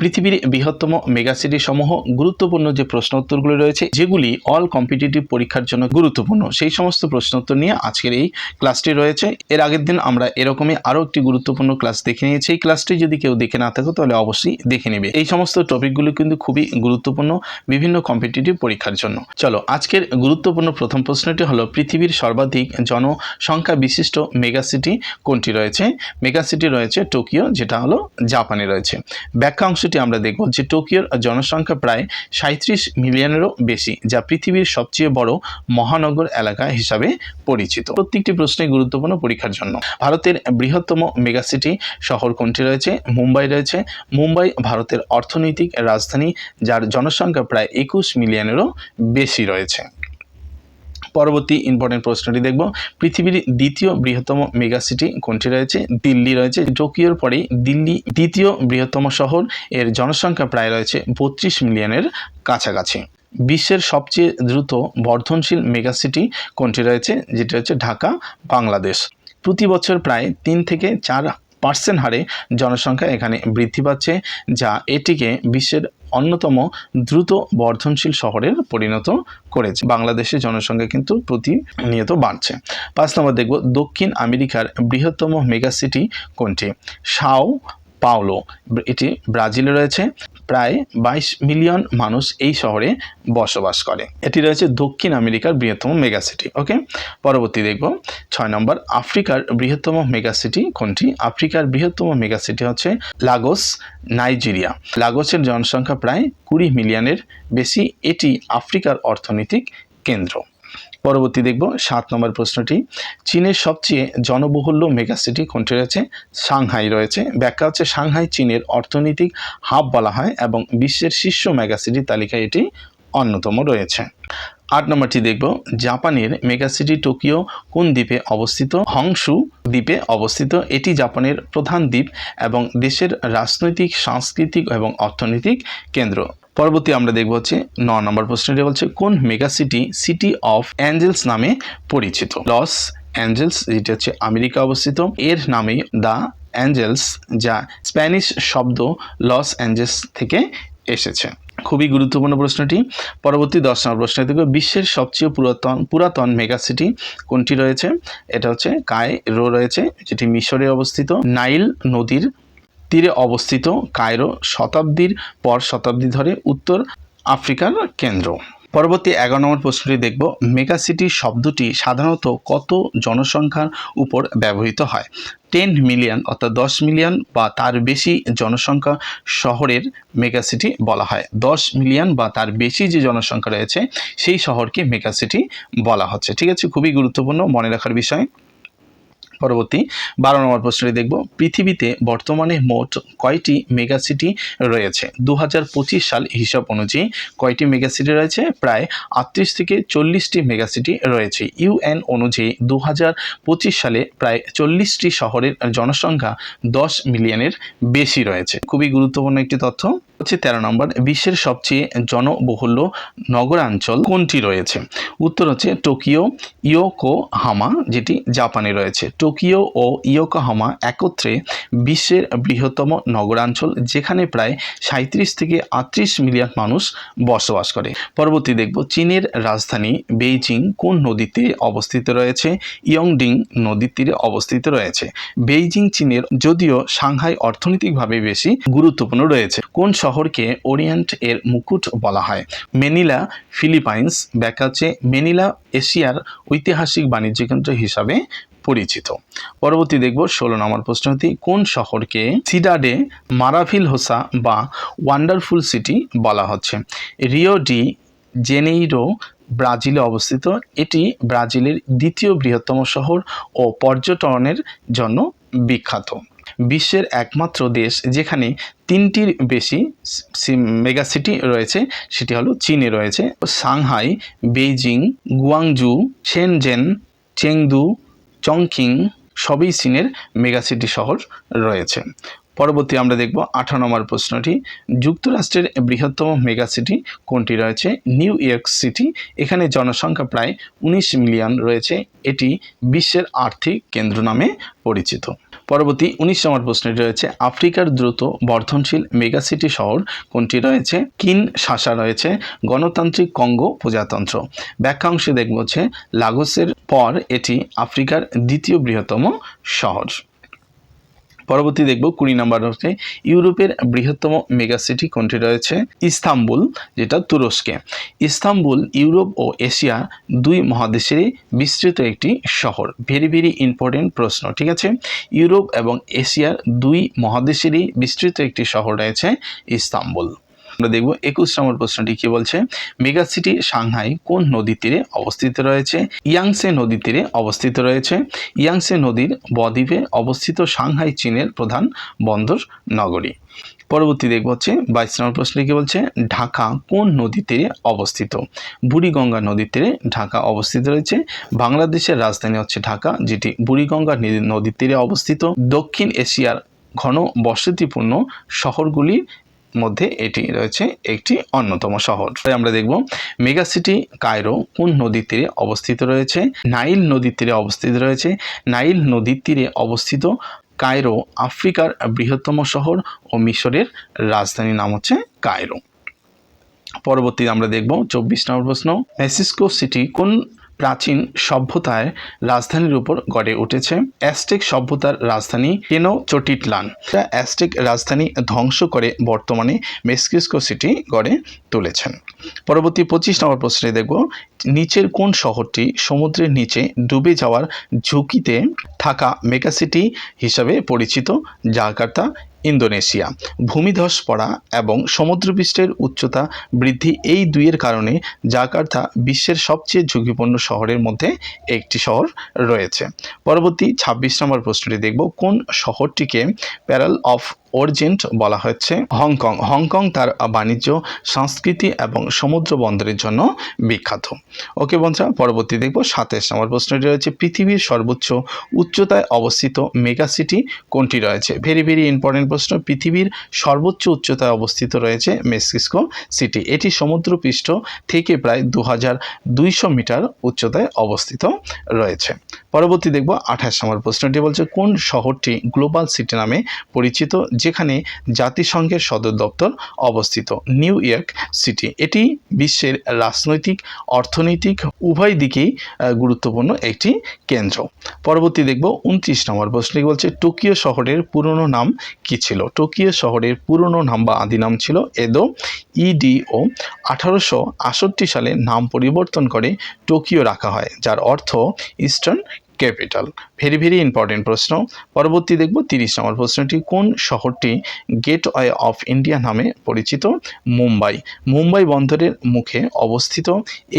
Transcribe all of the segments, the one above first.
পৃথিবীর বৃহত্তম মেগাসিটি সমূহ গুরুত্বপূর্ণ যে প্রশ্ন উত্তরগুলি রয়েছে, যেগুলি অল কম্পিটিটিভ পরীক্ষার জন্য গুরুত্বপূর্ণ। সেই সমস্ত প্রশ্ন উত্তর নিয়ে আজকের এই ক্লাসটি রয়েছে। এর আগের দিন আমরা এরকমই আরও একটি গুরুত্বপূর্ণ ক্লাস দেখে নিয়েছি। এই ক্লাসটি যদি কেউ দেখে না থাকো, তাহলে অবশ্যই দেখে নেবে। এই সমস্ত টপিকগুলো কিন্তু খুবই গুরুত্বপূর্ণ বিভিন্ন কম্পিটিটিভ পরীক্ষার জন্য। চলো, আজকের গুরুত্বপূর্ণ প্রথম প্রশ্নটি হলো, পৃথিবীর সর্বাধিক জনসংখ্যা বিশিষ্ট মেগাসিটি কোনটি রয়েছে? মেগাসিটি রয়েছে টোকিও, যেটা হলো জাপানে রয়েছে। ব্যাখ্যা অংশটি আমরা দেখব যে টোকিওর জনসংখ্যা প্রায় সাঁত্রিশ মিলিয়নেরও বেশি, যা পৃথিবীর সবচেয়ে বড় মহানগর এলাকা হিসাবে পরিচিত। প্রত্যেকটি প্রশ্নে গুরুত্বপূর্ণ পরীক্ষার জন্য। ভারতের বৃহত্তম মেগাসিটি শহর কোনটি রয়েছে? মুম্বাই রয়েছে। মুম্বাই ভারতের অর্থনৈতিক রাজধানী, যার জনসংখ্যা প্রায় একুশ মিলিয়নেরও বেশি রয়েছে। পরবর্তী ইম্পর্টেন্ট প্রশ্নটি দেখব। পৃথিবীর দ্বিতীয় বৃহত্তম মেগাসিটি কোনটি রয়েছে? দিল্লি রয়েছে। টোকিওর পরেই দিল্লি দ্বিতীয় বৃহত্তম শহর। এর জনসংখ্যা প্রায় রয়েছে বত্রিশ মিলিয়নের কাছাকাছি। বিশ্বের সবচেয়ে দ্রুত বর্ধনশীল মেগাসিটি কোনটি রয়েছে? যেটি হচ্ছে ঢাকা, বাংলাদেশ। প্রতি বছর প্রায় তিন থেকে চার পার্সেন্ট হারে জনসংখ্যা এখানে বৃদ্ধি পাচ্ছে, যা এটিকে বিশ্বের অন্যতম দ্রুত বর্ধনশীল শহরের পরিণত করেছে। বাংলাদেশের জনসংখ্যা কিন্তু প্রতিনিয়ত বাড়ছে। পাঁচ নম্বর দেখব দক্ষিণ আমেরিকার বৃহত্তম মেগাসিটি কোনটি? Sao Paulo. এটি ব্রাজিলে রয়েছে। প্রায় বাইশ মিলিয়ন মানুষ এই শহরে বসবাস করে। এটি রয়েছে দক্ষিণ আমেরিকার বৃহত্তম মেগাসিটি ওকে? পরবর্তী দেখব। ছয় নম্বর, আফ্রিকার বৃহত্তম মেগাসিটি কোনটি? আফ্রিকার বৃহত্তম মেগাসিটি হচ্ছে লাগোস, নাইজেরিয়া। লাগোসের জনসংখ্যা প্রায় কুড়ি মিলিয়নের বেশি। এটি আফ্রিকার অর্থনৈতিক কেন্দ্র। পরবর্তী দেখব সাত নম্বর প্রশ্নটি। চীনের সবচেয়ে জনবহুল্য মেগাসিটি কোনটি রয়েছে? সাংহাই রয়েছে। ব্যাখ্যা হচ্ছে সাংহাই চীনের অর্থনৈতিক হাব বলা হয় এবং বিশ্বের শীর্ষ মেগাসিটি তালিকায় এটি অন্যতম রয়েছে। আট নম্বরটি দেখব, জাপানের মেগাসিটি টোকিও কোন দ্বীপে অবস্থিত? হংসু দ্বীপে অবস্থিত। এটি জাপানের প্রধান দ্বীপ এবং দেশের রাজনৈতিক, সাংস্কৃতিক এবং অর্থনৈতিক কেন্দ্র। পরবর্তী আমরা দেখব হচ্ছে ন নম্বর প্রশ্নটি বলছে, কোন megacity city city of angels নামে পরিচিত? লস অ্যাঞ্জেলস, যেটি হচ্ছে আমেরিকা অবস্থিত, এর নামেই দ্য অ্যাঞ্জেলস, যা স্প্যানিশ শব্দ লস অ্যাঞ্জেলস থেকে এসেছে। খুবই গুরুত্বপূর্ণ প্রশ্নটি। পরবর্তী দশ নম্বর প্রশ্ন থেকে বিশ্বের সবচেয়ে পুরাতন পুরাতন মেগাসিটি কোনটি রয়েছে? এটা হচ্ছে কায় রো রয়েছে, যেটি মিশরে অবস্থিত। নাইল নদীর তীরে অবস্থিত কায়রো শতাব্দীর পর শতাব্দী ধরে উত্তর আফ্রিকার কেন্দ্র। পরবর্তী এগারো নম্বর প্রশ্নটি দেখব। মেগাসিটি শব্দটি সাধারণত কত জনসংখ্যার উপর ব্যবহৃত হয়? টেন মিলিয়ন অর্থাৎ দশ মিলিয়ন বা তার বেশি জনসংখ্যা শহরের মেগাসিটি বলা হয়। দশ মিলিয়ন বা তার বেশি যে জনসংখ্যা রয়েছে, সেই শহরকে মেগাসিটি বলা হচ্ছে। ঠিক আছে, খুবই গুরুত্বপূর্ণ, মনে রাখার বিষয়। পরবর্তী বারো নম্বর প্রশ্নটি দেখব। পৃথিবীতে বর্তমানে মোট কয়টি মেগাসিটি রয়েছে? দু হাজার পঁচিশ সাল হিসাব অনুযায়ী কয়টি মেগাসিটি রয়েছে? প্রায় আটত্রিশ থেকে চল্লিশটি মেগাসিটি রয়েছে। ইউএন অনুযায়ী দু হাজার পঁচিশ সালে প্রায় চল্লিশটি শহরের জনসংখ্যা দশ মিলিয়নের বেশি রয়েছে। খুবই গুরুত্বপূর্ণ একটি তথ্য। হচ্ছে তেরো নম্বর, বিশ্বের সবচেয়ে জনবহুল্য নগরাঞ্চল কোনটি রয়েছে? উত্তর হচ্ছে টোকিও, ইয়োকোহামা, যেটি জাপানে রয়েছে। টোকিও ও ইয়োকোহামা একত্রে বিশ্বের বৃহত্তম নগরাঞ্চল, যেখানে প্রায় সাঁত্রিশ থেকে আটত্রিশ মিলিয়ন মানুষ বসবাস করে। পরবর্তী দেখব চীনের রাজধানী বেইজিং, কোন নদীর তীরে অবস্থিত রয়েছে? ইয়ংডিং নদীর তীরে অবস্থিত রয়েছে। বেইজিং, চীনের, যদিও সাংহাই অর্থনৈতিকভাবে বেশি গুরুত্বপূর্ণ রয়েছে। কোন শহরকে ওরিয়েন্ট এর মুকুট বলা হয়। মেনিলা ফিলিপাইন্স ব্যাকাচে মেনিলা এশিয়ার ঐতিহাসিক বাণিজ্য কেন্দ্র হিসাবে পরিচিত। পরবর্তী দেখব ষোলো নম্বর প্রশ্নটি, কোন শহরকে সিডাডে মারাভিল হোসা বা ওয়ান্ডারফুল সিটি বলা হচ্ছে? রিও ডি জেনেইরো, ব্রাজিলে অবস্থিত। এটি ব্রাজিলের দ্বিতীয় বৃহত্তম শহর ও পর্যটনের জন্য বিখ্যাত। বিশ্বের একমাত্র দেশ যেখানে তিনটির বেশি মেগাসিটি রয়েছে, সেটি হলো চীনে রয়েছে। Shanghai, Beijing, Guangzhou Shenzhen Chengdu Chongqing সবই চীনের মেগাসিটি শহর রয়েছে। পরবর্তী আমরা দেখব আঠারো নম্বর প্রশ্নটি। যুক্তরাষ্ট্রের বৃহত্তম মেগাসিটি কোনটি রয়েছে? New York city. এখানে জনসংখ্যা প্রায় উনিশ মিলিয়ন রয়েছে। এটি বিশ্বের আর্থিক কেন্দ্র নামে পরিচিত। পরবর্তী উনিশ নম্বর প্রশ্নটি রয়েছে, আফ্রিকার দ্রুত বর্ধনশীল মেগাসিটি শহর কোনটি রয়েছে? কিন শাসা রয়েছে, গণতান্ত্রিক কঙ্গো প্রজাতন্ত্র। ব্যাখ্যাংশে দেখব হচ্ছে, লাগোসের পর এটি আফ্রিকার দ্বিতীয় বৃহত্তম শহর। পরবর্তী দেখব কুড়ি নাম্বার হচ্ছে, ইউরোপের বৃহত্তম মেগাসিটি কোনটি রয়েছে? ইস্তাম্বুল, যেটা তুরস্কে। ইস্তাম্বুল, ইউরোপ ও এশিয়া দুই মহাদেশেরই বিস্তৃত একটি শহর। ভেরি ভেরি ইম্পর্টেন্ট প্রশ্ন, ঠিক আছে? ইউরোপ এবং এশিয়ার দুই মহাদেশেরই বিস্তৃত একটি শহর রয়েছে ইস্তাম্বুল। আমরা দেখব একুশ নম্বর প্রশ্নটি কি বলছে? মেগা সিটি সাংহাই কোন নদীর তীরে অবস্থিত রয়েছে? ইয়াংসে নদীর তীরে অবস্থিত রয়েছে। ইয়াংসে নদীর বদ্বীপে অবস্থিত সাংহাই চীনের প্রধান বন্দর নগরী। পরবর্তী দেখব হচ্ছে বাইশ নম্বর প্রশ্নে কি বলছে? ঢাকা কোন নদীর তীরে অবস্থিত? বুড়িগঙ্গা নদীর তীরে ঢাকা অবস্থিত রয়েছে। বাংলাদেশের রাজধানী হচ্ছে ঢাকা, যেটি বুড়িগঙ্গা নদী- নদীর তীরে অবস্থিত। দক্ষিণ এশিয়ার ঘন বসতিপূর্ণ শহরগুলির মধ্যে এটি রয়েছে একটি অন্যতম শহর। তাই আমরা দেখব, মেগা সিটি কায়রো কোন নদীর তীরে অবস্থিত রয়েছে? নাইল নদীর তীরে অবস্থিত রয়েছে। নাইল নদীর তীরে অবস্থিত কায়রো আফ্রিকার বৃহত্তম শহর ও মিশরের রাজধানীর নাম হচ্ছে কায়রো। পরবর্তী আমরা দেখব, চব্বিশ নম্বর প্রশ্ন, মেক্সিকো সিটি কোন প্রাচীন সভ্যতায় রাজধানীর উপর গড়ে উঠেছে। অ্যাস্টেক সভ্যতার রাজধানী কেনো চটিটলান অ্যাস্টেক রাজধানী ধ্বংস করে বর্তমানে মেক্সিকো সিটি গড়ে তুলেছেন। পরবর্তী পঁচিশ নম্বর প্রশ্নে দেখব, নিচের কোন শহরটি সমুদ্রের নিচে ডুবে যাওয়ার ঝুঁকিতে থাকা মেগাসিটি হিসাবে পরিচিত, জাকার্তা ইন্দোনেশিয়া। ভূমিধস পড়া এবং সমুদ্রপৃষ্ঠের উচ্চতা বৃদ্ধি এই দুইয়ের কারণে জাকার্তা বিশ্বের সবচেয়ে ঝুঁকিপূর্ণ শহরের মধ্যে একটি শহর রয়েছে। পরবর্তী ছাব্বিশ নম্বর প্রশ্নটি দেখব। কোন শহরটিকে প্যারাল অফ অর্জেন্ট বলা হচ্ছে হংকং। হংকং তার বাণিজ্য, সংস্কৃতি এবং সমুদ্র বন্দরের জন্য বিখ্যাত। ওকে বন্ধুরা, পরবর্তী দেখব সাতাশ নম্বর প্রশ্নটি রয়েছে, পৃথিবীর সর্বোচ্চ উচ্চতায় অবস্থিত মেগা সিটি কোনটি রয়েছে? ভেরি ভেরি ইম্পর্টেন্ট প্রশ্ন, পৃথিবীর সর্বোচ্চ উচ্চতায় অবস্থিত রয়েছে মেক্সিকো সিটি। এটি সমুদ্রপৃষ্ঠ থেকে প্রায় দু হাজার দুইশো মিটার উচ্চতায় অবস্থিত রয়েছে। পরবর্তী দেখব আঠাশ নম্বর প্রশ্নটি বলছে, কোন শহরটি গ্লোবাল সিটি নামে পরিচিত, যেখানে জাতিসংঘের সদর দপ্তর অবস্থিত? New York city. এটি বিশ্বের রাজনৈতিক, অর্থনৈতিক, উভয় দিকেই গুরুত্বপূর্ণ একটি কেন্দ্র। পরবর্তী দেখব উনত্রিশ নম্বর প্রশ্নটি বলছে, টোকিও শহরের পুরনো নাম কি ছিল? টোকিও শহরের পুরনো নাম বা আদি নাম ছিল এদো। ইডিও আঠারোশো আটষট্টি সালে নাম পরিবর্তন করে টোকিও রাখা হয়, যার অর্থ eastern capital. Very very important প্রশ্ন। পরবর্তী দেখব তিরিশ নম্বর প্রশ্নটি, কোন শহরটি গেটওয়ে অফ ইন্ডিয়া নামে পরিচিত? মুম্বাই। মুম্বাই বন্দরের মুখে অবস্থিত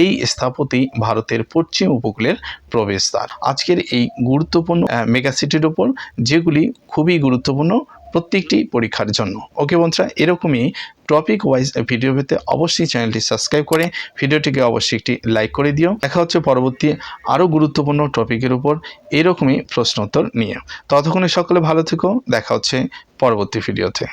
এই স্থাপতি ভারতের পশ্চিম উপকূলের প্রবেশদ্বার। আজকের এই গুরুত্বপূর্ণ মেগাসিটির ওপর যেগুলি খুবই গুরুত্বপূর্ণ প্রত্যেকটি পরীক্ষার জন্য। ওকে বন্ধুরা, এরকমই টপিক ওয়াইজ ভিডিও পেতে অবশ্যই চ্যানেলটি সাবস্ক্রাইব করে ভিডিওটিকে অবশ্যই একটি লাইক করে দিও। দেখা হচ্ছে পরবর্তী আরও গুরুত্বপূর্ণ টপিকের উপর এরকমই প্রশ্নোত্তর নিয়ে। ততক্ষণে সকলে ভালো থেকো, দেখা হচ্ছে পরবর্তী ভিডিওতে